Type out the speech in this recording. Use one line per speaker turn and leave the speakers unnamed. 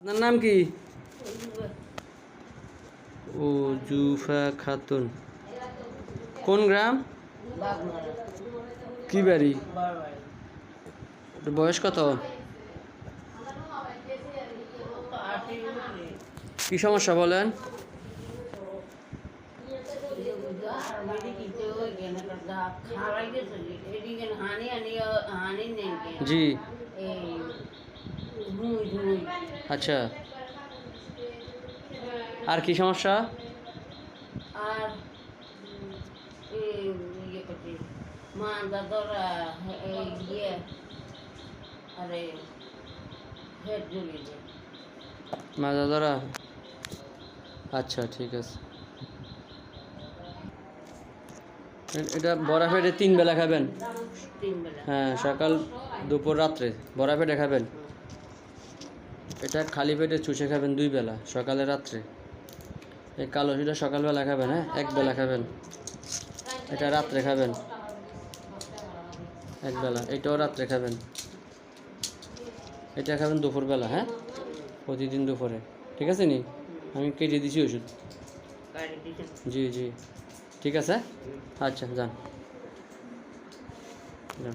আপনার নাম কি? ও জুফা খাতুন। কোন গ্রাম? কি বাড়ি? বয়স কত? কি সমস্যা বলেন? জি। আচ্ছা। আর কি সমস্যা?
আর ইয়ে মা দাদরা ইয়ে আরে হেড
আচ্ছা ঠিক আছে। এটা বড়া পেটে তিন বেলা খাবেন? হ্যাঁ সকাল দুপুর রাত্রে বড়া পেটে খাবেন? এটা খালি পেটে চুষে খাবেন দুই বেলা, সকালে রাত্রে। এই কালো সেটা সকালবেলা খাবেন হ্যাঁ? এক বেলা খাবেন। এটা রাত্রে খাবেন। এক বেলা, এটাও রাত্রে খাবেন। এটা খাবেন দুপুরবেলা হ্যাঁ? প্রতিদিন দুপুরে। ঠিক আছে নি? আমি কেটে দিছি ওষুধ। জি জি। ঠিক আছে? আচ্ছা যান। যান।